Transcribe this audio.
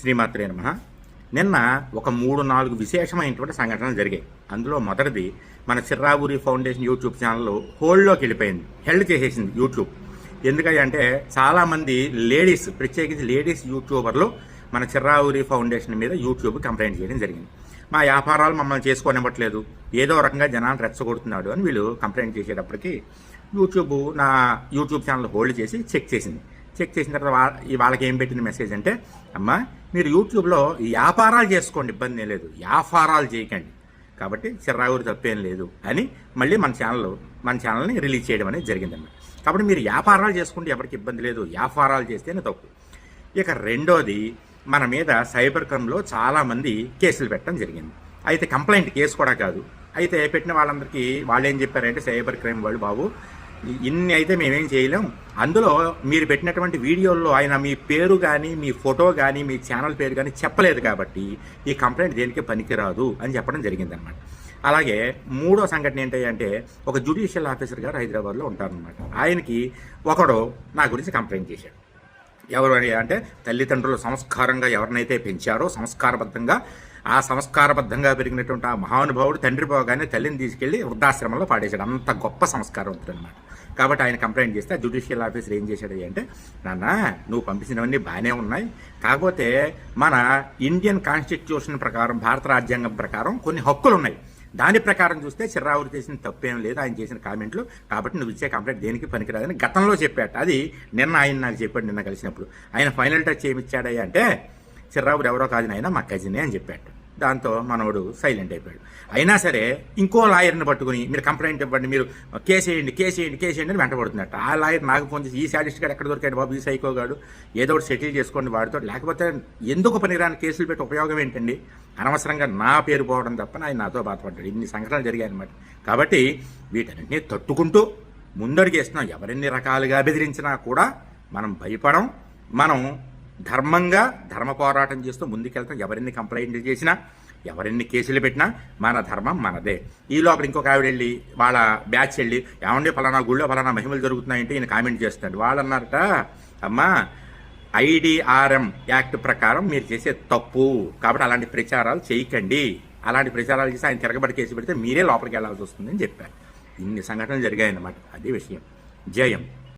శ్రీమాత్రే నమ. నిన్న ఒక మూడు నాలుగు విశేషమైనటువంటి సంఘటనలు జరిగాయి. అందులో మొదటిది మన చిర్రావూరి ఫౌండేషన్ యూట్యూబ్ ఛానల్ హోల్డ్లోకి వెళ్ళిపోయింది. హెల్డ్ చేసేసింది యూట్యూబ్. ఎందుకంటే చాలామంది లేడీస్ ప్రత్యేకించి లేడీస్ యూట్యూబర్లు మన చిర్రావూరి ఫౌండేషన్ మీద యూట్యూబ్ కంప్లైంట్ చేయడం జరిగింది. మా వ్యాపారాలు మమ్మల్ని చేసుకోనివ్వట్లేదు. ఏదో రకంగా జనాన్ని రెచ్చగొడుతున్నాడు అని వీళ్ళు కంప్లైంట్ చేసేటప్పటికి యూట్యూబ్ నా యూట్యూబ్ ఛానల్ హోల్డ్ చేసి చెక్ చేసింది. చెక్ చేసిన తర్వాత వాళ్ళకి ఏం పెట్టింది మెసేజ్ అంటే అమ్మా మీరు యూట్యూబ్లో వ్యాపారాలు చేసుకోండి ఇబ్బంది లేదు. వ్యాపారాలు చేయకండి. కాబట్టి చిరాగూరు తప్పేం లేదు అని మళ్ళీ మన ఛానల్ మన ఛానల్ని రిలీజ్ చేయడం అనేది జరిగిందన్నమాట. కాబట్టి మీరు వ్యాపారాలు చేసుకుంటే ఎవరికి ఇబ్బంది లేదు. వ్యాపారాలు చేస్తేనే తప్పు. ఇక రెండోది మన మీద సైబర్ క్రైమ్లో చాలామంది కేసులు పెట్టడం జరిగింది. అయితే కంప్లైంట్ కేసు కూడా కాదు. అయితే పెట్టిన వాళ్ళందరికీ వాళ్ళు ఏం చెప్పారంటే సైబర్ క్రైమ్ వాళ్ళు బాబు ఇన్ని అయితే మేమేం చేయలేం. అందులో మీరు పెట్టినటువంటి వీడియోల్లో ఆయన మీ పేరు కానీ మీ ఫోటో కానీ మీ ఛానల్ పేరు కానీ చెప్పలేదు కాబట్టి ఈ కంప్లైంట్ దేనికి పనికిరాదు అని చెప్పడం జరిగిందనమాట అలాగే మూడో సంఘటన ఏంటంటే అంటే ఒక జ్యుడిషియల్ ఆఫీసర్ గారు హైదరాబాద్లో ఉంటారనమాట ఆయనకి ఒకడు నా గురించి కంప్లైంట్ చేశాడు. ఎవరు అని అంటే తల్లిదండ్రులు సంస్కారంగా ఎవరినైతే పెంచారో సంస్కారబద్ధంగా ఆ సంస్కారబద్ధంగా పెరిగినటువంటి ఆ మహానుభావుడు తండ్రి పోగానే తల్లిని తీసుకెళ్ళి వృద్ధాశ్రమంలో పాడేశాడు. అంత గొప్ప సంస్కారవంతుడు అనమాట కాబట్టి ఆయన కంప్లైంట్ చేస్తే జుడిషియల్ జ్యుడిషియల్ ఆఫీసర్ ఏం చేశాడు అంటే నాన్న నువ్వు పంపించినవన్నీ బాగానే ఉన్నాయి. కాకపోతే మన ఇండియన్ కాన్స్టిట్యూషన్ ప్రకారం భారత రాజ్యాంగం ప్రకారం కొన్ని హక్కులు ఉన్నాయి దాని ప్రకారం చూస్తే చిర్రావురు చేసిన తప్పేం లేదు. ఆయన చేసిన కామెంట్లు. కాబట్టి నువ్వు ఇచ్చే కంప్లైంట్ దేనికి పనికిరాదని గతంలో చెప్పాట. అది నిన్న ఆయన నాకు చెప్పాడు నిన్న కలిసినప్పుడు. ఆయన ఫైనల్ టచ్ ఏమిచ్చాడయ్యా అంటే చిర్రావురు ఎవరో కాదు ఆయన మా కజినే అని చెప్పాడు. దాంతో మనవడు సైలెంట్ అయిపోయాడు. అయినా సరే ఇంకో లాయర్ని పట్టుకుని మీరు కంప్లైంట్ ఇవ్వండి మీరు కేసేయండి కేసేయండి కేసేయండి అని వెంటబడుతున్నట్టు ఆ లాయర్ నాకు ఫోన్ చేసి ఈ సాడిస్ట్ గారు ఎక్కడ దొరికాడు బాబు? ఈ సైకో గాడు? ఏదో ఒకటి సెటిల్ చేసుకోండి వాడితో. లేకపోతే ఎందుకు పనికిరాని కేసులు పెట్టి ఉపయోగం ఏంటండి? అనవసరంగా నా పేరు పోవడం తప్ప ఆయన నాతో బాధపడ్డాడు. ఇన్ని సంఘటనలు జరిగాయి అనమాట కాబట్టి వీటన్నింటినీ తట్టుకుంటూ ముందడుగేస్తున్నాం ఎవరెన్ని రకాలుగా బెదిరించినా కూడా మనం భయపడం మనం ధర్మంగా ధర్మ పోరాటం చేస్తూ ముందుకెళ్తాం. ఎవరిన్ని కంప్లైంట్లు చేసినా ఎవరిన్ని కేసులు పెట్టినా మన ధర్మం మనదే. ఈ లోపల ఇంకొక ఆవిడ వెళ్ళి వాళ్ళ బ్యాచ్ వెళ్ళి ఏమండి ఫలానా గుళ్ళో ఫలానా మహిమలు జరుగుతున్నాయంటే ఈయన కామెంట్ చేస్తున్నాడు. వాళ్ళు అన్నారట అమ్మా ఐడిఆర్ఎం యాక్ట్ ప్రకారం మీరు చేసే తప్పు. కాబట్టి అలాంటి ప్రచారాలు చేయకండి. అలాంటి ప్రచారాలు చేసి ఆయన తిరగబడి కేసు పెడితే మీరే లోపలికి వెళ్ళాల్సి వస్తుందని చెప్పారు. ఇన్ని సంఘటనలు జరిగాయన్నమాట. అదే విషయం. జయం.